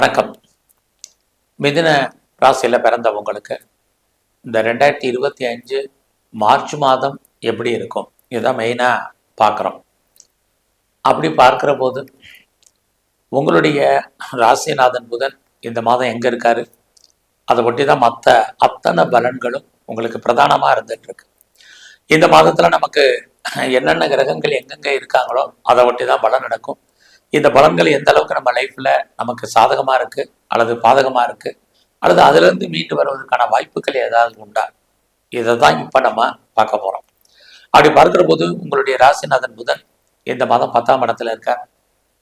வணக்கம். மிதின ராசியில் பிறந்தவங்களுக்கு இந்த ரெண்டாயிரத்தி இருபத்தி அஞ்சு மார்ச் மாதம் எப்படி இருக்கும்? இதுதான் மெயினாக பார்க்குறோம். அப்படி பார்க்குற போது உங்களுடைய ராசிநாதன் புதன் இந்த மாதம் எங்கே இருக்காரு? அதை ஒட்டி தான் மற்ற அத்தனை பலன்களும் உங்களுக்கு பிரதானமாக இருந்துகிட்ருக்கு இந்த மாதத்தில் நமக்கு என்னென்ன கிரகங்கள் எங்கெங்கே இருக்காங்களோ அதை ஒட்டி தான் பலன் நடக்கும். இந்த பலன்கள் எந்த அளவுக்கு நம்ம லைஃப்பில் நமக்கு சாதகமாக இருக்குது அல்லது பாதகமாக இருக்குது அல்லது அதுலேருந்து மீண்டு வருவதற்கான வாய்ப்புகள் ஏதாவது உண்டா? இதை தான் இப்போ நம்ம பார்க்க போகிறோம் அப்படி பார்க்குற போது உங்களுடைய ராசிநாதன் புதன் இந்த மாதம் பத்தாம் இடத்துல இருக்கார்.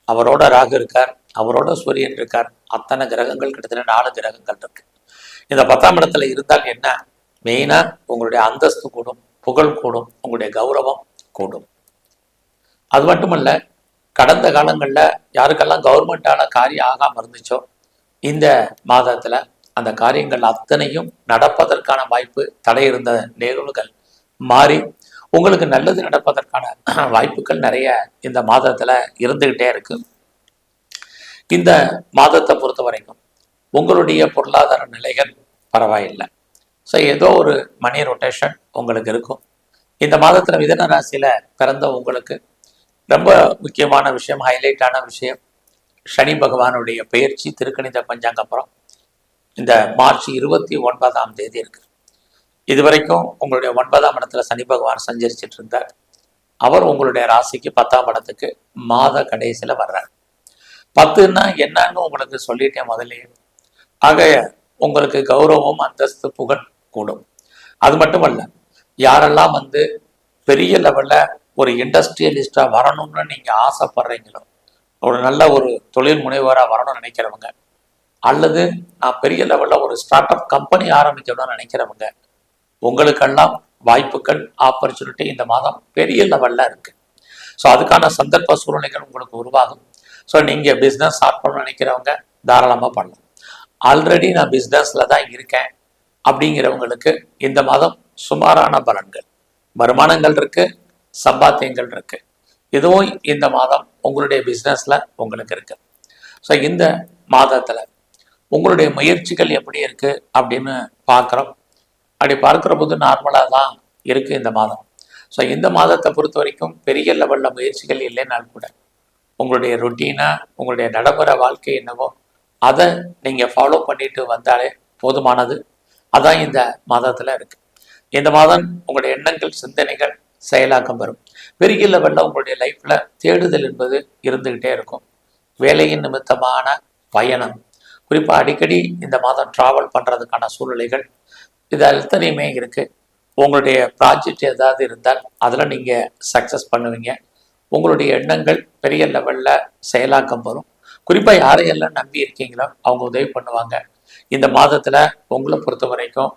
அவரோட ராகு இருக்கார் அவரோட சூரியன் இருக்கார். அத்தனை கிரகங்கள் கிட்டத்தட்ட நாலு கிரகங்கள் இருக்கு. இந்த பத்தாம் இடத்துல இருந்தால் என்ன? மெயினாக உங்களுடைய அந்தஸ்து கூடும் புகழ் கூடும் உங்களுடைய கௌரவம் கூடும். அது மட்டுமல்ல கடந்த காலங்களில் யாருக்கெல்லாம் கவர்மெண்டான காரியம் ஆகாமல் இருந்துச்சோ இந்த மாதத்தில் அந்த காரியங்கள் அத்தனையும் நடப்பதற்கான வாய்ப்பு தடை இருந்த நிகழ்வுகள் மாறி உங்களுக்கு நல்லது நடப்பதற்கான வாய்ப்புகள் நிறைய இந்த மாதத்தில் இருந்துக்கிட்டே இருக்கு. இந்த மாதத்தை பொறுத்த வரைக்கும் உங்களுடைய பொருளாதார நிலைகள் பரவாயில்லை. ஸோ ஏதோ ஒரு மணி ரொட்டேஷன் உங்களுக்கு இருக்கும். இந்த மாதத்தில் மிதன ராசியில் பிறந்த உங்களுக்கு ரொம்ப முக்கியமான விஷயம் ஹைலைட்டான விஷயம். சனி பகவானுடைய பயிற்சி திருக்கணித பஞ்சாங்கப்புறம் இந்த மார்ச் இருபத்தி ஒன்பதாம் தேதி இருக்கு. இது வரைக்கும் உங்களுடைய ஒன்பதாம் இடத்துல சனி பகவான் சஞ்சரிச்சிட்டு இருந்தார். அவர் உங்களுடைய ராசிக்கு பத்தாம் இடத்துக்கு மாத கடைசியில் வர்றார். பத்துன்னா என்னன்னு உங்களுக்கு சொல்லிட்டேன் முதல்லயே. ஆக உங்களுக்கு கௌரவம் அந்தஸ்து புகழ் கூடும். அது மட்டுமல்ல யாரெல்லாம் வந்து பெரிய லெவலில் ஒரு இண்டஸ்ட்ரியலிஸ்டாக வரணும்னு நீங்கள் ஆசைப்படுறீங்களோ ஒரு நல்ல ஒரு தொழில் முனைவராக வரணும்னு நினைக்கிறவங்க அல்லது நான் பெரிய லெவலில் ஒரு ஸ்டார்ட் அப் கம்பெனி ஆரம்பிக்கணும்னு நினைக்கிறவங்க உங்களுக்கெல்லாம் வாய்ப்புகள் ஆப்பர்ச்சுனிட்டி இந்த மாதம் பெரிய லெவலில் இருக்குது ஸோ அதுக்கான சந்தர்ப்ப சூழ்நிலைகள் உங்களுக்கு உருவாகும். ஸோ நீங்கள் பிஸ்னஸ் ஸ்டார்ட் பண்ணணும்னு நினைக்கிறவங்க தாராளமாக பண்ணலாம். ஆல்ரெடி நான் பிஸ்னஸில் தான் இருக்கேன் அப்படிங்கிறவங்களுக்கு இந்த மாதம் சுமாரான பலன்கள். வருமானங்கள் இருக்குது சம்பாத்தியங்கள் இருக்கு. இதுவும் இந்த மாதம் உங்களுடைய பிஸ்னஸில் உங்களுக்கு இருக்கு. ஸோ இந்த மாதத்தில் உங்களுடைய முயற்சிகள் எப்படி இருக்கு அப்படின்னு பார்க்குறோம். அப்படி பார்க்குற போது நார்மலாக தான் இருக்கு இந்த மாதம். ஸோ இந்த மாதத்தை பொறுத்த வரைக்கும் பெரிய லெவலில் முயற்சிகள் இல்லைனாலும் கூட உங்களுடைய ரொட்டீனாக உங்களுடைய நடைமுறை வாழ்க்கை என்னவோ அதை நீங்கள் ஃபாலோ பண்ணிட்டு வந்தாலே போதுமானது. அதான் இந்த மாதத்தில் இருக்கு. இந்த மாதம் உங்களுடைய எண்ணங்கள் சிந்தனைகள் செயலாக்கம் வரும். பெரிய லெவலில் உங்களுடைய லைஃப்பில் தேடுதல் என்பது இருந்துக்கிட்டே இருக்கும். வேலையின் நிமித்தமான பயணம். குறிப்பாக அடிக்கடி இந்த மாதம் ட்ராவல் பண்ணுறதுக்கான சூழ்நிலைகள் இது அத்தனையுமே இருக்குது உங்களுடைய ப்ராஜெக்ட் ஏதாவது இருந்தால் அதில் நீங்கள் சக்ஸஸ் பண்ணுவீங்க. உங்களுடைய எண்ணங்கள் பெரிய லெவலில் செயலாக்கம் வரும். குறிப்பாக யாரையெல்லாம் நம்பி இருக்கீங்களோ அவங்க உதவி பண்ணுவாங்க. இந்த மாதத்தில் உங்களை பொறுத்த வரைக்கும்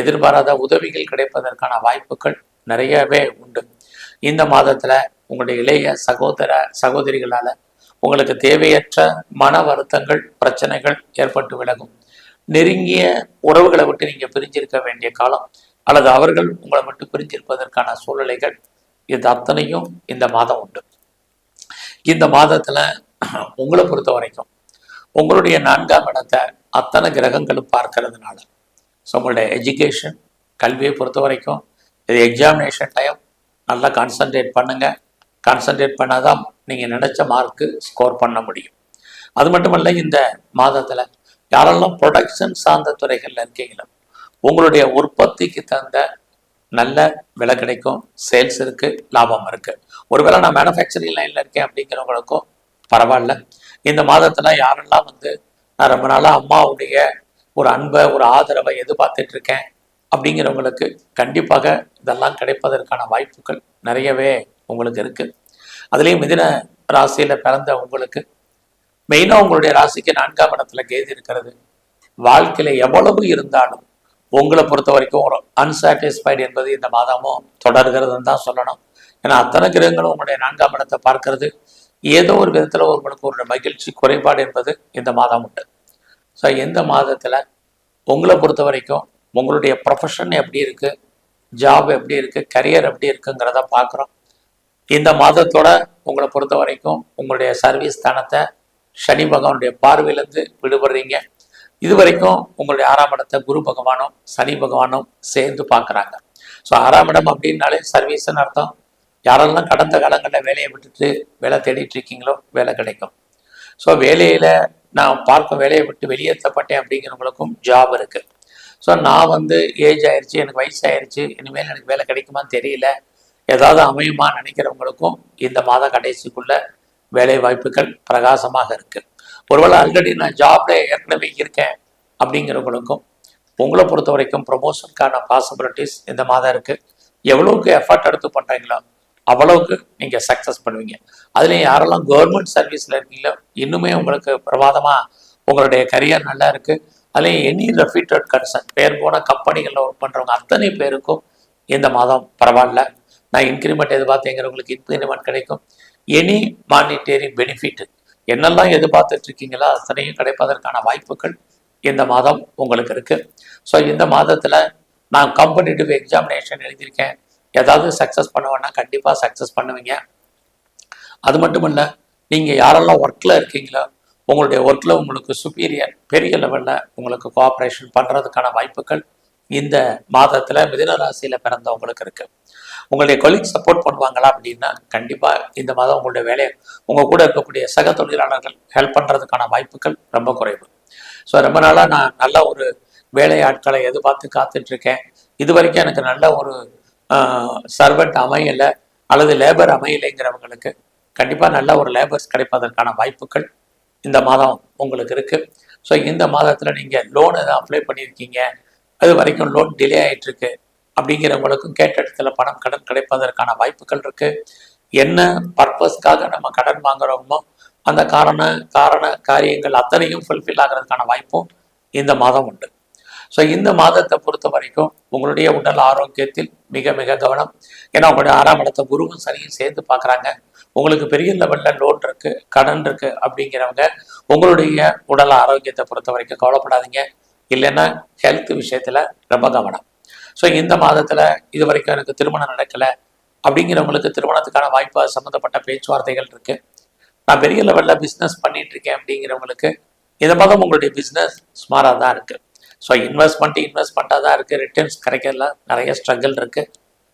எதிர்பாராத உதவிகள் கிடைப்பதற்கான வாய்ப்புகள் நிறையவே உண்டு. இந்த மாதத்தில் உங்களுடைய இளைய சகோதர சகோதரிகளால் உங்களுக்கு தேவையற்ற மன வருத்தங்கள் பிரச்சனைகள் ஏற்பட்டு விலகும். நெருங்கிய உறவுகளை விட்டு நீங்கள் பிரிஞ்சிருக்க வேண்டிய காலம் அல்லது அவர்கள் உங்களை விட்டு பிரிஞ்சிருப்பதற்கான சூழ்நிலைகள் இது அத்தனையும் இந்த மாதம் உண்டு. இந்த மாதத்துல உங்களை பொறுத்த வரைக்கும் உங்களுடைய நான்காம் இடத்தை அத்தனை கிரகங்களும் பார்க்கறதுனால. ஸோ உங்களுடைய எஜுகேஷன் கல்வியை பொறுத்த வரைக்கும் இது எக்ஸாமினேஷன் டைம் நல்லா கான்சன்ட்ரேட் பண்ணுங்கள் கான்சன்ட்ரேட் பண்ணாதான் நீங்கள் நினச்ச மார்க்கு ஸ்கோர் பண்ண முடியும். அது மட்டுமல்ல இந்த மாதத்தில் யாரெல்லாம் ப்ரொடக்ஷன் சார்ந்த துறைகளில் இருக்கீங்களோ உங்களுடைய உற்பத்திக்கு தகுந்த நல்ல விலை கிடைக்கும் சேல்ஸ் இருக்குது லாபம் இருக்குது ஒருவேளை நான் மேனுஃபேக்சரிங் லைனில் இருக்கேன் அப்படிங்கிறவங்களுக்கும் பரவாயில்ல. இந்த மாதத்தில் யாரெல்லாம் வந்து நான் ரொம்ப நாளாக அம்மாவுடைய ஒரு அன்பை ஒரு ஆதரவை எதிர்பார்த்துட்டு இருக்கேன் அப்படிங்கிறவங்களுக்கு கண்டிப்பாக இதெல்லாம் கிடைப்பதற்கான வாய்ப்புகள் நிறையவே உங்களுக்கு இருக்குது அதுலேயும் மிதின ராசியில் பிறந்த உங்களுக்கு மெயினாக உங்களுடைய ராசிக்கு நான்காம் இடத்துல கேதி இருக்கிறது. வாழ்க்கையில் எவ்வளவு இருந்தாலும் உங்களை பொறுத்த வரைக்கும் ஒரு அன்சாட்டிஸ்ஃபைடு என்பது இந்த மாதமும் தொடர்கிறதுன்னு தான் சொல்லணும். ஏன்னா அத்தனை கிரகங்களும் உங்களுடைய நான்காம் இடத்தை பார்க்கறது. ஏதோ ஒரு விதத்தில் உங்களுக்கு ஒரு மகிழ்ச்சி குறைபாடு என்பது இந்த மாதம் உண்டு. ஸோ இந்த மாதத்தில் உங்களை பொறுத்த வரைக்கும் உங்களுடைய ப்ரொஃபஷன் எப்படி இருக்குது ஜாப் எப்படி இருக்குது கரியர் எப்படி இருக்குங்கிறத பார்க்குறோம். இந்த மாதத்தோட உங்களை பொறுத்த வரைக்கும் உங்களுடைய சர்வீஸ் ஸ்தானத்தை சனி பகவானுடைய பார்வையிலேருந்து விடுபடுறீங்க. இது வரைக்கும் உங்களுடைய ஆறாம் இடத்தை குரு பகவானும் சனி பகவானும் சேர்ந்து பார்க்குறாங்க. ஸோ ஆறாம் இடம் அப்படின்னாலே சர்வீஸ்னு அர்த்தம். யாரெல்லாம் கடந்த காலங்களில் வேலையை விட்டுட்டு வேலை தேடிட்டு இருக்கீங்களோ வேலை கிடைக்கும். ஸோ வேலையில் நான் பார்க்கும் வேலையை விட்டு வெளியேற்றப்பட்டேன் அப்படிங்கிறவங்களுக்கும் ஜாப் இருக்குது ஸோ நான் வந்து ஏஜ் ஆயிடுச்சு எனக்கு வயசு ஆயிடுச்சு இனிமேல் எனக்கு வேலை கிடைக்குமான்னு தெரியல. ஏதாவது அமையுமா நினைக்கிறவங்களுக்கும் இந்த மாத கடைசிக்குள்ள வேலை வாய்ப்புகள் பிரகாசமாக இருக்குது ஒருவேளை ஆல்ரெடி நான் ஜாப்ல ஏற்கனவே இருக்கேன் அப்படிங்கிறவங்களுக்கும் உங்களை பொறுத்த வரைக்கும் ப்ரொமோஷனுக்கான பாசிபிலிட்டிஸ் இந்த மாதம் இருக்குது எவ்வளவுக்கு எஃபர்ட் எடுத்து பண்ணுறீங்களோ அவ்வளவுக்கு நீங்கள் சக்ஸஸ் பண்ணுவீங்க. அதுலேயும் யாரெல்லாம் கவர்மெண்ட் சர்வீஸில் இருக்கீங்களோ இன்னுமே உங்களுக்கு பிரமாதமாக உங்களுடைய கரியர் நல்லா இருக்குது அதில் எனி ரெஃபியூட்டட் கன்சர்ன் பேர் போன கம்பெனிகளில் ஒர்க் பண்ணுறவங்க அத்தனை பேருக்கும் இந்த மாதம் பரவாயில்ல. நான் இன்க்ரிமெண்ட் எதிர்பார்த்தேங்கிறவங்களுக்கு இன்க்ரிமெண்ட் கிடைக்கும். எனி மானிட்டரி பெனிஃபிட் என்னெல்லாம் எதிர்பார்த்துட்டு இருக்கீங்களோ அத்தனையும் கிடைப்பதற்கான வாய்ப்புகள் இந்த மாதம் உங்களுக்கு இருக்குது ஸோ இந்த மாதத்தில் நான் காம்படிட்டிவ் எக்ஸாமினேஷன் எழுதியிருக்கேன். ஏதாவது சக்ஸஸ் பண்ணுவேன்னா கண்டிப்பாக சக்ஸஸ் பண்ணுவீங்க. அது மட்டும் இல்லை நீங்கள் யாரெல்லாம் ஒர்க்கில் இருக்கீங்களோ உங்களுடைய ஒர்க்கில் உங்களுக்கு சுப்பீரியர் பெரிய லெவலில் உங்களுக்கு கோஆப்ரேஷன் பண்ணுறதுக்கான வாய்ப்புகள் இந்த மாதத்தில் மிதனராசியில் பிறந்தவங்களுக்கு இருக்குது உங்களுடைய கொலீக் சப்போர்ட் பண்ணுவாங்களா அப்படின்னா கண்டிப்பாக இந்த மாதம் உங்களுடைய வேலையை உங்கள் கூட இருக்கக்கூடிய சக தொழிலாளர்கள் ஹெல்ப் பண்ணுறதுக்கான வாய்ப்புகள் ரொம்ப குறைவு. ஸோ ரொம்ப நாளாக நான் நல்ல ஒரு வேலையாட்களை எதிர்பார்த்து காத்துட்ருக்கேன். இது வரைக்கும் எனக்கு நல்ல ஒரு சர்வெண்ட் அமையலை அல்லது லேபர் அமையலைங்கிறவங்களுக்கு கண்டிப்பாக நல்ல ஒரு லேபர்ஸ் கிடைப்பதற்கான வாய்ப்புகள் இந்த மாதம் உங்களுக்கு இருக்குது ஸோ இந்த மாதத்தில் நீங்கள் லோன் எதாவது அப்ளை பண்ணியிருக்கீங்க. அது வரைக்கும் லோன் டிலே ஆகிட்டுருக்கு அப்படிங்கிறவங்களுக்கும் கேட்ட இடத்துல பணம் கடன் கிடைப்பதற்கான வாய்ப்புகள் இருக்குது என்ன பர்பஸ்க்காக நம்ம கடன் வாங்குறோமோ அந்த காரண காரண காரியங்கள் அத்தனையும் ஃபுல்ஃபில் ஆகிறதுக்கான வாய்ப்பும் இந்த மாதம் உண்டு. ஸோ இந்த மாதத்தை பொறுத்த வரைக்கும் உங்களுடைய உடல் ஆரோக்கியத்தில் மிக மிக கவனம். ஏன்னா உங்களுடைய ஆறாம் இடத்தை குருவும் சரியும் சேர்ந்து பார்க்குறாங்க. உங்களுக்கு பெரிய லெவலில் லோன் இருக்குது கடன் இருக்குது அப்படிங்கிறவங்க உங்களுடைய உடல் ஆரோக்கியத்தை பொறுத்த வரைக்கும் கவலைப்படாதீங்க. இல்லைன்னா ஹெல்த் விஷயத்தில் ரொம்ப கவனம். ஸோ இந்த மாதத்தில் இது வரைக்கும் எனக்கு திருமணம் நடக்கலை அப்படிங்கிறவங்களுக்கு திருமணத்துக்கான வாய்ப்பு சம்மந்தப்பட்ட பேச்சுவார்த்தைகள் இருக்குது நான் பெரிய லெவலில் பிஸ்னஸ் பண்ணிகிட்ருக்கேன் இருக்கேன் அப்படிங்கிறவங்களுக்கு இந்த மாதம் உங்களுடைய பிஸ்னஸ் ஸ்மாராக தான் இருக்குது ஸோ இன்வெஸ்ட்மெண்ட் இன்வெஸ்ட்மெண்ட்டாக தான் இருக்குது ரிட்டர்ன்ஸ் கிடைக்கிறதுல நிறைய ஸ்ட்ரகிள் இருக்குது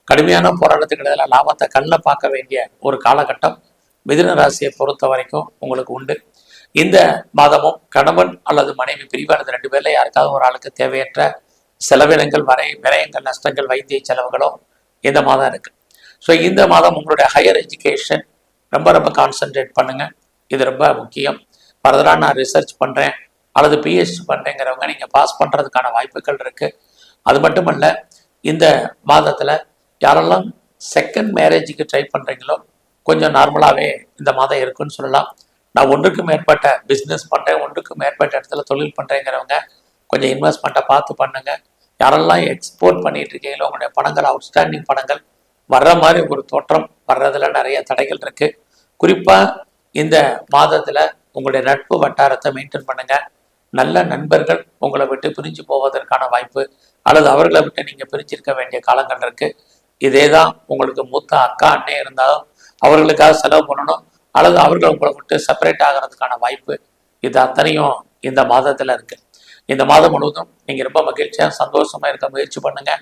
கடுமையான போராட்டத்துக்கு இடையில லாபத்தை கண்ணில் பார்க்க வேண்டிய ஒரு காலகட்டம் மிதுன ராசியை பொறுத்த வரைக்கும் உங்களுக்கு உண்டு. இந்த மாதமும் கணவன் அல்லது மனைவி பிரிவானது ரெண்டு பேர்ல யாருக்காவது ஒரு ஆளுக்கு தேவையற்ற செலவினங்கள் வரை விரயங்கள் நஷ்டங்கள் வைத்திய செலவுகளும் இந்த மாதம் இருக்கு. ஸோ இந்த மாதம் உங்களுடைய ஹையர் எஜுகேஷன் ரொம்ப ரொம்ப கான்சென்ட்ரேட் பண்ணுங்க. இது ரொம்ப முக்கியம். ஃபர்தராக நான் ரிசர்ச் பண்ணுறேன் அல்லது பிஹெச்டி பண்ணுறேங்கிறவங்க நீங்கள் பாஸ் பண்ணுறதுக்கான வாய்ப்புகள் இருக்குது அது மட்டும் இந்த மாதத்தில் யாரெல்லாம் செகண்ட் மேரேஜுக்கு ட்ரை பண்ணுறீங்களோ கொஞ்சம் நார்மலாகவே இந்த மாதம் இருக்குன்னு சொல்லலாம். நான் ஒன்றுக்கு மேற்பட்ட பிஸ்னஸ் பண்ணுறேன் ஒன்றுக்கு மேற்பட்ட இடத்துல தொழில் பண்ணுறேங்கிறவங்க கொஞ்சம் இன்வெஸ்ட்மெண்ட்டை பார்த்து பண்ணுங்கள் யாரெல்லாம் எக்ஸ்போர்ட் பண்ணிட்டு இருக்கீங்களோ உங்களுடைய பணங்கள் அவுட்ஸ்டாண்டிங் பணங்கள் வர்ற மாதிரி ஒரு தோற்றம் வர்றதுல நிறைய தடைகள் இருக்குது குறிப்பாக இந்த மாதத்தில் உங்களுடைய நட்பு வட்டாரத்தை மெயின்டைன் பண்ணுங்கள் நல்ல நண்பர்கள் உங்களை விட்டு பிரிஞ்சு போவதற்கான வாய்ப்பு அல்லது அவர்களை விட்டு நீங்கள் பிரிஞ்சிருக்க வேண்டிய காலங்கள் இருக்குது இதே தான் உங்களுக்கு மூத்த அக்கா அண்ணே இருந்தாலும் அவர்களுக்காக செலவு பண்ணணும். அல்லது அவர்கள் உங்களை விட்டு செப்பரேட் ஆகிறதுக்கான வாய்ப்பு இது அத்தனையும் இந்த மாதத்தில் இருக்கு. இந்த மாதம் முழுவதும் நீங்கள் ரொம்ப மகிழ்ச்சியாக சந்தோஷமாக இருக்க முயற்சி பண்ணுங்க.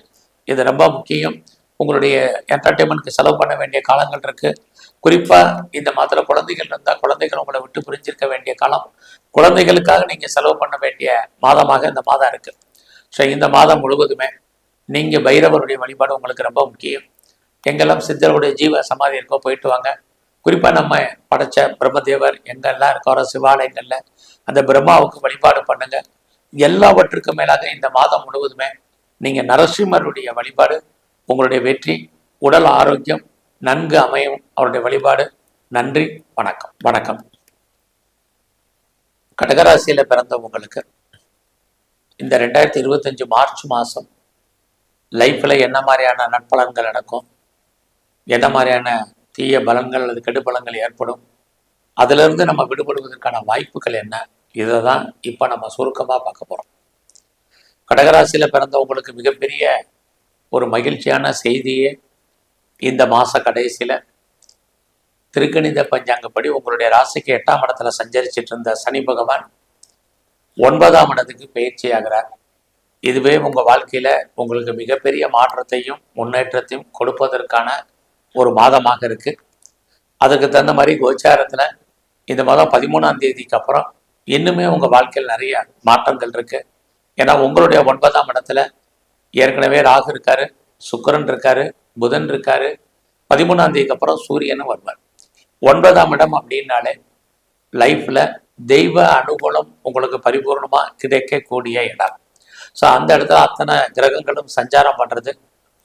இது ரொம்ப முக்கியம். உங்களுடைய என்டர்டெயின்மெண்ட்க்கு செலவு பண்ண வேண்டிய காலங்கள் இருக்கு. குறிப்பாக இந்த மாதத்தில் குழந்தைகள் இருந்தால் குழந்தைகள் உங்களை விட்டு பிரிஞ்சிருக்க வேண்டிய காலம். குழந்தைகளுக்காக நீங்கள் செலவு பண்ண வேண்டிய மாதமாக இந்த மாதம் இருக்கு. ஸோ இந்த மாதம் முழுவதுமே நீங்கள் பைரவருடைய வழிபாடு உங்களுக்கு ரொம்ப முக்கியம். எங்கெல்லாம் சித்தருடைய ஜீவ சமாதி இருக்கோ போயிட்டு வாங்க. குறிப்பாக நம்ம படைச்ச பிரம்மதேவர் எங்கெல்லாம் இருக்காரோ சிவாலயங்களில் அந்த பிரம்மாவுக்கு வழிபாடு பண்ணுங்க. எல்லாவற்றுக்கும் மேலாக இந்த மாதம் முழுவதுமே நீங்கள் நரசிம்மருடைய வழிபாடு உங்களுடைய வெற்றி உடல் ஆரோக்கியம் நன்கு அமையும் அவருடைய வழிபாடு. நன்றி வணக்கம். வணக்கம். கடகராசியில் பிறந்த உங்களுக்கு இந்த ரெண்டாயிரத்தி இருபத்தஞ்சு மார்ச் மாதம் லைஃப்பில் என்ன மாதிரியான நட்பலன்கள் நடக்கும்? என்ன மாதிரியான தீய பலன்கள் அல்லது கெடுபலங்கள் ஏற்படும்? அதிலிருந்து நம்ம விடுபடுவதற்கான வாய்ப்புகள் என்ன? இதை தான் இப்போ நம்ம சுருக்கமாக பார்க்க போகிறோம் கடகராசியில் பிறந்தவங்களுக்கு மிகப்பெரிய ஒரு மகிழ்ச்சியான செய்தியே இந்த மாத கடைசியில். திருக்கணித பஞ்சாங்கப்படி உங்களுடைய ராசிக்கு எட்டாம் இடத்துல சஞ்சரிச்சிட்டு இருந்த சனி பகவான் ஒன்பதாம் இடத்துக்கு பயிற்சி ஆகிறார் இதுவே உங்க வாழ்க்கையில உங்களுக்கு மிகப்பெரிய மாற்றத்தையும் முன்னேற்றத்தையும் கொடுப்பதற்கான ஒரு மாதமாக இருக்கு. அதுக்கு தகுந்த மாதிரி கோச்சாரத்துல இந்த மாதம் பதிமூணாம் தேதிக்கு அப்புறம் இன்னுமே உங்கள் வாழ்க்கையில் நிறைய மாற்றங்கள் இருக்கு. ஏன்னா உங்களுடைய ஒன்பதாம் இடத்துல ஏற்கனவே ராகு இருக்காரு சுக்கிரன் இருக்காரு புதன் இருக்காரு. பதிமூணாம் தேதிக்கு அப்புறம் சூரியனும் வருவார். ஒன்பதாம் இடம் அப்படின்னாலே லைஃப்ல தெய்வ அனுகூலம் உங்களுக்கு பரிபூர்ணமாக கிடைக்கக்கூடிய இடம். ஸோ அந்த இடத்துல அத்தனை கிரகங்களும் சஞ்சாரம் பண்ணுறது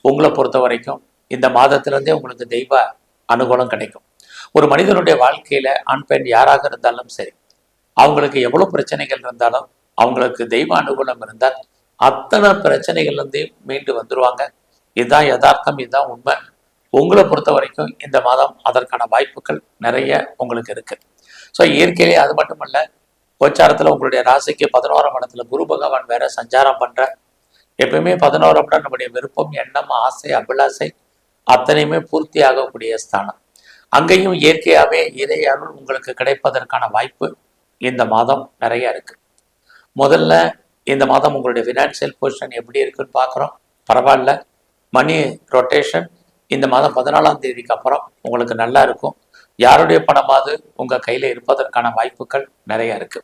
உங்களை பொறுத்த வரைக்கும் இந்த மாதத்திலிருந்தே உங்களுக்கு தெய்வ அனுகூலம் கிடைக்கும். ஒரு மனிதனுடைய வாழ்க்கையில் ஆண் பெண் யாராக இருந்தாலும் சரி அவங்களுக்கு எவ்வளோ பிரச்சனைகள் இருந்தாலும் அவங்களுக்கு தெய்வ அனுகூலம் இருந்தால் அத்தனை பிரச்சனைகள்லேருந்து மீண்டு வந்துடுவாங்க இதுதான் யதார்த்தம் இதுதான் உண்மை. உங்களை பொறுத்த வரைக்கும் இந்த மாதம் அதற்கான வாய்ப்புகள் நிறைய உங்களுக்கு இருக்குது ஸோ இயற்கையிலே அது மட்டுமல்ல கோச்சாரத்தில் உங்களுடைய ராசிக்கு பதினோராம் இடத்துல குரு பகவான் வேற சஞ்சாரம் பண்ற எப்பயுமே பதினோராம் இடம் நம்முடைய விருப்பம் எண்ணம் ஆசை அபிலாசை அத்தனையுமே பூர்த்தி ஆகக்கூடிய ஸ்தானம். அங்கேயும் இயற்கையாகவே இறை அருள் உங்களுக்கு கிடைப்பதற்கான வாய்ப்பு இந்த மாதம் நிறைய இருக்கு. முதல்ல இந்த மாதம் உங்களுடைய ஃபினான்சியல் பொசிஷன் எப்படி இருக்குன்னு பார்க்குறோம். பரவாயில்ல. மணி ரொட்டேஷன் இந்த மாதம் பதினாலாம் தேதிக்கு அப்புறம் உங்களுக்கு நல்லா இருக்கும். யாருடைய பணமாவது உங்கள் கையில் இருப்பதற்கான வாய்ப்புகள் நிறைய இருக்கு.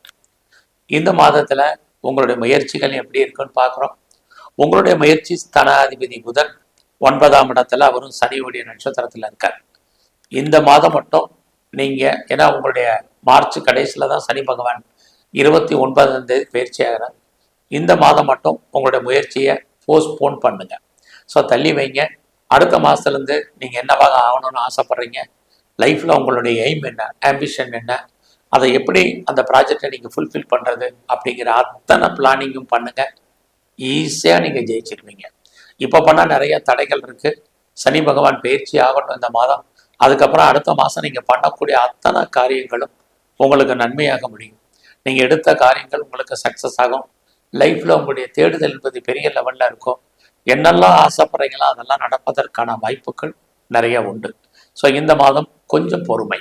இந்த மாதத்தில் உங்களுடைய முயற்சிகள் எப்படி இருக்குன்னு பார்க்குறோம் உங்களுடைய முயற்சி ஸ்தனாதிபதி புதன் ஒன்பதாம் இடத்துல அவரும் சனியுடைய நட்சத்திரத்தில் இருக்கார். இந்த மாதம் மட்டும் நீங்கள் ஏன்னா உங்களுடைய மார்ச் கடைசியில் தான் சனி பகவான் இருபத்தி ஒன்பதாம் தேதி பயிற்சி ஆகிறார். இந்த மாதம் மட்டும் உங்களுடைய முயற்சியை போஸ்ட்போன் பண்ணுங்க. ஸோ தள்ளி வைங்க. அடுத்த மாதத்துலேருந்து நீங்கள் என்னவாக ஆகணும்னு ஆசைப்பட்றீங்க? லைஃப்பில் உங்களுடைய எய்ம் என்ன ஆம்பிஷன் என்ன அதை எப்படி அந்த ப்ராஜெக்டை நீங்கள் ஃபுல்ஃபில் பண்ணுறது அப்படிங்கிற அத்தனை பிளானிங்கும் பண்ணுங்கள் ஈஸியாக நீங்கள் ஜெயிச்சிருவீங்க. இப்போ பண்ணால் நிறைய தடைகள் இருக்குது சனி பகவான் பயிற்சி ஆகட்டும் இந்த மாதம். அதுக்கப்புறம் அடுத்த மாதம் நீங்கள் பண்ணக்கூடிய அத்தனை காரியங்களும் உங்களுக்கு நன்மையாக முடியும். நீங்கள் எடுத்த காரியங்கள் உங்களுக்கு சக்ஸஸ் ஆகும். லைஃப்பில் உங்களுடைய தேடுதல் என்பது பெரிய லெவலில் இருக்கும். என்னெல்லாம் ஆசைப்படுறீங்களோ அதெல்லாம் நடப்பதற்கான வாய்ப்புகள் நிறைய உண்டு. ஸோ இந்த மாதம் கொஞ்சம் பொறுமை.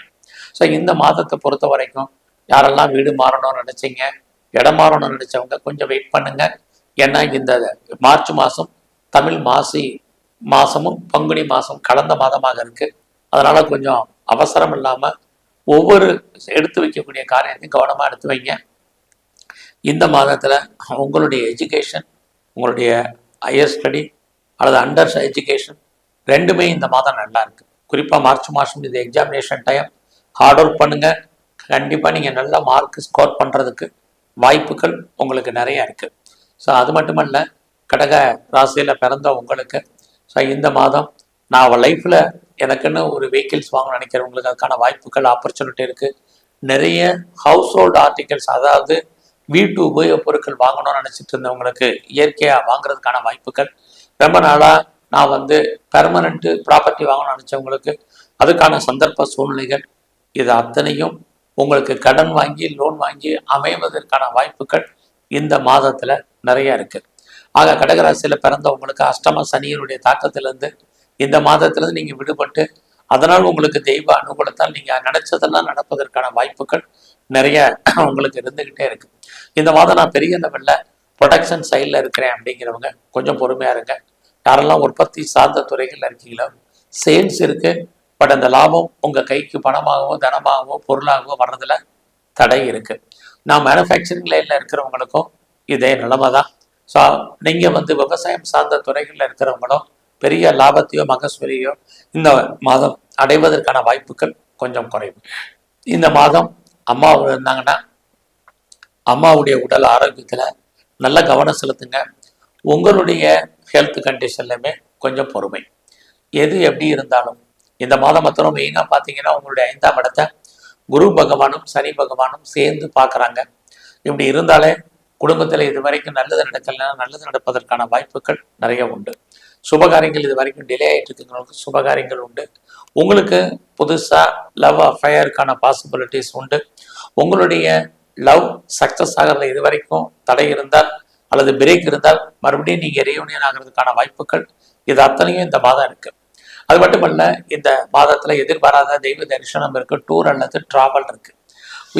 ஸோ இந்த மாதத்தை பொறுத்த வரைக்கும் யாரெல்லாம் வீடு மாறணும்னு நினச்சிங்க இடம் மாறணும்னு நினச்சவங்க கொஞ்சம் வெயிட் பண்ணுங்க. ஏன்னா இந்த மார்ச் மாதம் தமிழ் மாசி மாதமும் பங்குனி மாதம் கலந்த மாதமாக இருக்குது அதனால் கொஞ்சம் அவசரம் இல்லாமல் ஒவ்வொரு எடுத்து வைக்கக்கூடிய காரியத்தையும் கவனமாக எடுத்து வைங்க. இந்த மாதத்தில் உங்களுடைய எஜுகேஷன் உங்களுடைய ஹையர் ஸ்டடி அல்லது அண்டர் எஜுகேஷன் ரெண்டுமே இந்த மாதம் நல்லா இருக்குது குறிப்பாக மார்ச் மாதம் இது எக்ஸாமினேஷன் டைம் ஹார்ட் ஒர்க் பண்ணுங்கள் கண்டிப்பாக நீங்கள் நல்ல மார்க் ஸ்கோர் பண்ணுறதுக்கு வாய்ப்புகள் உங்களுக்கு நிறைய இருக்குது ஸோ அது மட்டுமல்ல கடக ராசியில் பிறந்த உங்களுக்கு. ஸோ இந்த மாதம் நான் லைஃப்பில் எனக்குன்னு ஒரு வெஹிக்கிள்ஸ் வாங்க நினைக்கிறவங்களுக்கு அதுக்கான வாய்ப்புகள் ஆப்பர்ச்சுனிட்டி இருக்குது நிறைய ஹவுஸ் ஹோல்டு ஆர்டிகல்ஸ் அதாவது வீட்டு உபயோகப் பொருட்கள் வாங்கணும்னு நினச்சிட்டு இருந்தவங்களுக்கு இயற்கையாக வாங்குறதுக்கான வாய்ப்புகள். ரொம்ப நாளாக நான் வந்து பெர்மனண்ட்டு ப்ராப்பர்ட்டி வாங்கணும்னு நினச்சவங்களுக்கு அதுக்கான சந்தர்ப்ப சூழ்நிலைகள் இது அத்தனையும் உங்களுக்கு கடன் வாங்கி லோன் வாங்கி அமைவதற்கான வாய்ப்புகள் இந்த மாதத்தில் நிறைய இருக்குது ஆக கடகராசியில் பிறந்தவங்களுக்கு அஷ்டம சனியினுடைய தாக்கத்திலேருந்து இந்த மாதத்துலேருந்து நீங்கள் விடுபட்டு அதனால் உங்களுக்கு தெய்வ அனுகூலத்தால் நீங்கள் நினச்சதெல்லாம் நடப்பதற்கான வாய்ப்புகள் நிறைய உங்களுக்கு இருந்துக்கிட்டே இருக்கு. இந்த மாதம் நான் பெரிய லெவலில் ப்ரொடக்ஷன் சைடில் இருக்கிறேன் அப்படிங்கிறவங்க கொஞ்சம் பொறுமையாக இருங்க. யாரெல்லாம் உற்பத்தி சார்ந்த துறைகளில் இருக்கீங்களோ சேல்ஸ் இருக்கு பட் அந்த லாபம் உங்கள் கைக்கு பணமாகவோ தனமாகவோ பொருளாகவோ வர்றதுல தடை இருக்கு. நான் மேனுஃபேக்சரிங் லைன்ல இருக்கிறவங்களுக்கும் இதே நிலைமை தான். ஸோ நீங்கள் வந்து விவசாயம் சார்ந்த துறைகளில் இருக்கிறவங்களும் பெரிய லாபத்தையோ மகசூலையோ இந்த மாதம் அடைவதற்கான வாய்ப்புகள் கொஞ்சம் குறைவு. இந்த மாதம் அம்மா இருந்தாங்கன்னா அம்மாவுடைய உடல் ஆரோக்கியத்தில் நல்ல கவனம் செலுத்துங்க. உங்களுடைய ஹெல்த் கண்டிஷன்லையுமே கொஞ்சம் பொறுமை. எது எப்படி இருந்தாலும் இந்த மாதம் மொத்தம் மெயினாக பார்த்தீங்கன்னா உங்களுடைய ஐந்தாம் இடத்தை குரு பகவானும் சனி பகவானும் சேர்ந்து பார்க்குறாங்க. இப்படி இருந்தாலே குடும்பத்தில் இது வரைக்கும் நல்லது நடக்கலைன்னா நல்லது நடப்பதற்கான வாய்ப்புகள் நிறைய உண்டு. சுபகாரியங்கள் இது வரைக்கும் டிலே ஆகிட்டு இருக்கிறவங்களுக்கு சுபகாரியங்கள் உண்டு. உங்களுக்கு புதுசாக லவ் அஃபயருக்கான பாசிபிலிட்டிஸ் உண்டு. உங்களுடைய லவ் சக்ஸஸ் ஆகிறதுல இது வரைக்கும் தடை இருந்தால் அல்லது பிரேக் இருந்தால் மறுபடியும் நீங்கள் ரீயூனியன் ஆகிறதுக்கான வாய்ப்புகள் இது அத்தனையும் இந்த மாதம் இருக்கு. அது மட்டுமல்ல இந்த மாதத்தில் எதிர்பாராத தெய்வ தரிசனம் இருக்கு டூர் அல்லது டிராவல் இருக்கு.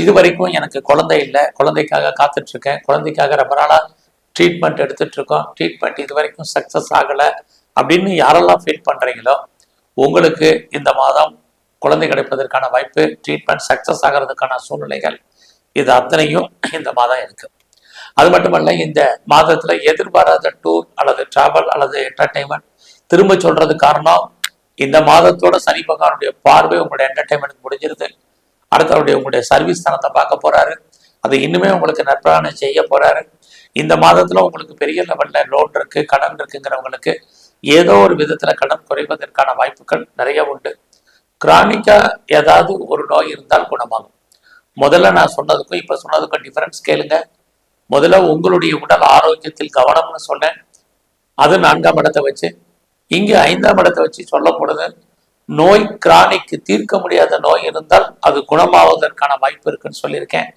இது வரைக்கும் எனக்கு குழந்தை இல்லை. குழந்தைக்காக காத்துட்டு இருக்கேன் குழந்தைக்காக ரொம்ப நாளாக ட்ரீட்மெண்ட் எடுத்துட்டு இருக்கோம் ட்ரீட்மெண்ட் இது வரைக்கும் சக்ஸஸ் ஆகலை. அப்படின்னு யாரெல்லாம் ஃபீல் பண்ணுறீங்களோ உங்களுக்கு இந்த மாதம் குழந்தை கிடைப்பதற்கான வாய்ப்பு ட்ரீட்மெண்ட் சக்ஸஸ் ஆகிறதுக்கான சூழ்நிலைகள் இது அத்தனையும் இந்த மாதம் இருக்குது அது மட்டுமல்ல இந்த மாதத்துல எதிர்பாராத டூர் அல்லது டிராவல் அல்லது என்டர்டைன்மெண்ட் திரும்ப சொல்றது காரணம் இந்த மாதத்தோட சனி பகவானுடைய பார்வை உங்களுடைய என்டர்டைன்மெண்ட் முடிஞ்சிருது. அடுத்தவருடைய உங்களுடைய சர்வீஸ் தனத்தை பார்க்க போறாரு. அது இன்னுமே உங்களுக்கு நற்பலனை செய்ய போறாரு. இந்த மாதத்துல உங்களுக்கு பெரிய லெவல்ல லோன் இருக்கு கடன் இருக்குங்கிறவங்களுக்கு ஏதோ ஒரு விதத்துல கடன் குறைவதற்கான வாய்ப்புகள் நிறைய உண்டு. கிரானிக்கா ஏதாவது ஒரு நோய் இருந்தால் குணமாகும். முதல்ல நான் சொன்னதுக்கும் இப்ப சொன்னதுக்கும் டிஃபரன்ஸ் கேளுங்க. முதல்ல உங்களுடைய உடல் ஆரோக்கியத்தில் கவனம்னு சொன்னேன். அது நான்காம் இடத்தை வச்சு இங்கே ஐந்தாம் இடத்தை வச்சு சொல்லப்படுது நோய் கிரானிக்கு தீர்க்க முடியாத நோய் இருந்தால் அது குணமாவதற்கான வாய்ப்பு இருக்குன்னு சொல்லியிருக்கேன்.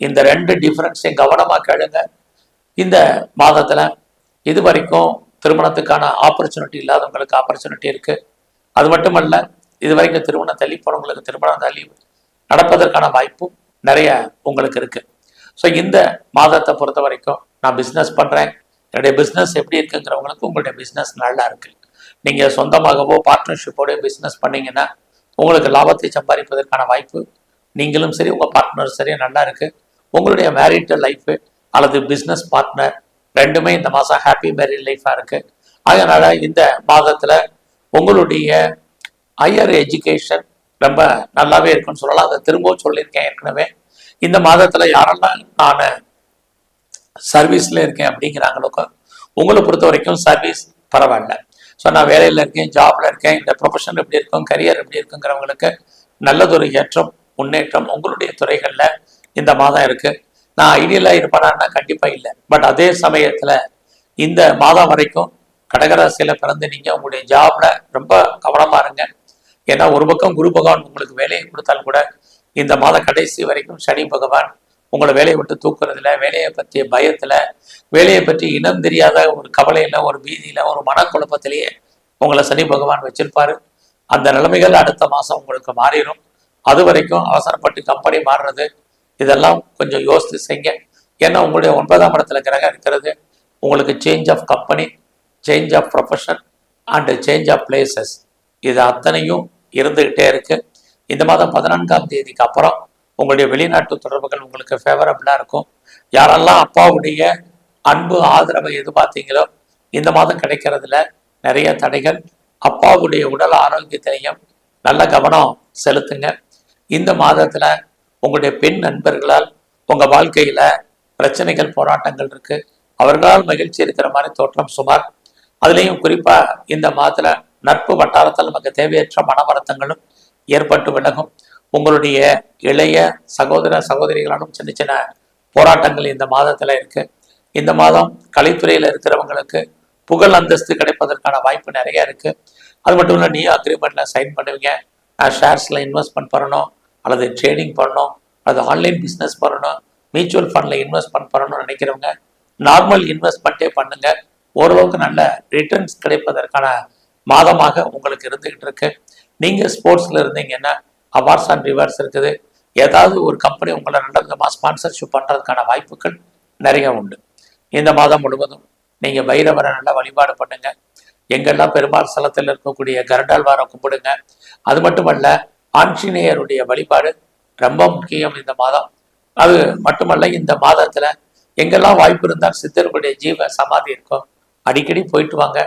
இந்த ரெண்டு டிஃபரன்ஸையும் கவனமாக கேளுங்க. இந்த மாதத்தில் இது வரைக்கும் திருமணத்துக்கான ஆப்பர்ச்சுனிட்டி இல்லாதவங்களுக்கு ஆப்பர்ச்சுனிட்டி இருக்குது அது மட்டுமல்ல இது வரைக்கும் திருமணம் தள்ளி போனவங்களுக்கு திருமணம் தள்ளி நடப்பதற்கான வாய்ப்பும் நிறைய உங்களுக்கு இருக்குது ஸோ இந்த மாதத்தை பொறுத்த வரைக்கும் நான் பிஸ்னஸ் பண்ணுறேன் என்னுடைய பிஸ்னஸ் எப்படி இருக்குங்கிறவங்களுக்கு உங்களுடைய பிஸ்னஸ் நல்லா இருக்கு. நீங்கள் சொந்தமாகவோ பார்ட்னர்ஷிப்போட பிஸ்னஸ் பண்ணீங்கன்னா உங்களுக்கு லாபத்தை சம்பாதிப்பதற்கான வாய்ப்பு நீங்களும் சரி உங்கள் பார்ட்னர் சரி நல்லா இருக்கு. உங்களுடைய மேரிட்டல் லைஃபு அல்லது பிஸ்னஸ் பார்ட்னர் ரெண்டுமே இந்த மாதம் ஹாப்பி மேரிட் லைஃபாக இருக்குது அதனால் இந்த மாதத்தில் உங்களுடைய ஹையர் எஜுகேஷன் ரொம்ப நல்லாவே இருக்குன்னு சொல்லலாம். அதை திரும்பவும் சொல்லியிருக்கேன் ஏற்கனவே. இந்த மாதத்துல யாரெல்லாம் நான் சர்வீஸ்ல இருக்கேன் அப்படிங்கிறாங்களுக்கோ உங்களை பொறுத்த வரைக்கும் சர்வீஸ் பரவாயில்ல. ஸோ நான் வேலையில் இருக்கேன் ஜாப்ல இருக்கேன் இந்த ப்ரொஃபஷன் எப்படி இருக்கும் கரியர் எப்படி இருக்குங்கிறவங்களுக்கு நல்லதொரு ஏற்றம் முன்னேற்றம் உங்களுடைய துறைகளில் இந்த மாதம் இருக்கு. நான் ஐடியலாக இருப்பேனா கண்டிப்பாக இல்லை. பட் அதே சமயத்தில் இந்த மாதம் வரைக்கும் கடகராசியில் பிறந்து நீங்கள் உங்களுடைய ஜாப்ல ரொம்ப கவனமாக இருங்க. ஏன்னா ஒரு பக்கம் குரு பகவான் உங்களுக்கு வேலையை கொடுத்தால் கூட இந்த மாத கடைசி வரைக்கும் சனி பகவான் உங்களை வேலையை விட்டு தூக்குறதுல வேலையை பற்றிய பயத்தில் வேலையை பற்றி இனம் தெரியாத ஒரு கவலையில் ஒரு பீதியில் ஒரு மனக்குழப்பத்திலேயே உங்களை சனி பகவான் வச்சிருப்பாரு. அந்த நிலைமைகள் அடுத்த மாதம் உங்களுக்கு மாறிடும். அது வரைக்கும் அவசரப்பட்டு கம்பெனி மாறுறது இதெல்லாம் கொஞ்சம் யோசித்து செய்யுங்க. ஏன்னா உங்களுடைய ஒன்பதாம் இடத்துல கிரகம் இருக்கிறது. உங்களுக்கு change of company change of profession and change of places இது அத்தனையும் இருந்துக்கிட்டே இருக்குது இந்த மாதம் பதினான்காம் தேதிக்கு அப்புறம் உங்களுடைய வெளிநாட்டு தொடர்புகள் உங்களுக்கு ஃபேவரபிளாக இருக்கும். யாரெல்லாம் அப்பாவுடைய அன்பு ஆதரவை எதிர்பார்த்தீங்களோ இந்த மாதம் கிடைக்கிறதுல நிறைய தடைகள். அப்பாவுடைய உடல் ஆரோக்கியத்திலையும் நல்ல கவனம் செலுத்துங்க. இந்த மாதத்துல உங்களுடைய பெண் நண்பர்களால் உங்க வாழ்க்கையில பிரச்சனைகள் போராட்டங்கள் இருக்கு. அவர்களால் மகிழ்ச்சி இருக்கிற மாதிரி தோற்றம் சுமார். அதுலேயும் குறிப்பா இந்த மாதத்துல நட்பு வட்டாரத்தில் நமக்கு தேவையற்ற மன வருத்தங்களும் ஏற்பட்டு விலகும். உங்களுடைய இளைய சகோதர சகோதரிகளாலும் சின்ன சின்ன போராட்டங்கள் இந்த மாதத்தில் இருக்கு. இந்த மாதம் கலைத்துறையில் இருக்கிறவங்களுக்கு புகழ் அந்தஸ்து கிடைப்பதற்கான வாய்ப்பு நிறைய இருக்கு. அது மட்டும் இல்லை நீ அக்ரிமெண்ட்ல சைன் பண்ணுவீங்க. ஷேர்ஸ்ல இன்வெஸ்ட்மெண்ட் பண்ணணும் அல்லது ட்ரேடிங் பண்ணணும் அல்லது ஆன்லைன் பிஸ்னஸ் பண்ணணும் மியூச்சுவல் ஃபண்ட்ல இன்வெஸ்ட்மெண்ட் பண்ணணும்னு நினைக்கிறவங்க நார்மல் இன்வெஸ்ட்மெண்ட்டே பண்ணுங்க. ஓரளவுக்கு நல்ல ரிட்டர்ன்ஸ் கிடைப்பதற்கான மாதமாக உங்களுக்கு இருந்துகிட்டு இருக்கு. நீங்கள் ஸ்போர்ட்ஸில் இருந்தீங்கன்னா அவார்ட்ஸ் அண்ட் ரிவார்ட்ஸ் இருக்குது. ஏதாவது ஒரு கம்பெனி உங்களை நல்ல விதமாக ஸ்பான்சர்ஷிப் பண்ணுறதுக்கான வாய்ப்புகள் நிறைய உண்டு. இந்த மாதம் முழுவதும் நீங்கள் பைரவரை நல்லா வழிபாடு பண்ணுங்க. எங்கெல்லாம் பெருமாள் ஸ்தலத்தில் இருக்கக்கூடிய கருடாழ்வாரை கும்பிடுங்க. அது மட்டுமல்ல ஆஞ்சநேயருடைய வழிபாடு ரொம்ப முக்கியம் இந்த மாதம். அது மட்டுமல்ல இந்த மாதத்தில் எங்கெல்லாம் வாய்ப்பு இருந்தால் சித்தர்களுடைய ஜீவ சமாதி இருக்கும். அடிக்கடி போயிட்டு வாங்க.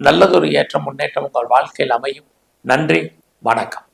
நல்லதொரு ஏற்றம் முன்னேற்றம் உங்கள் வாழ்க்கையில் அமையும். நன்றி வணக்கம்.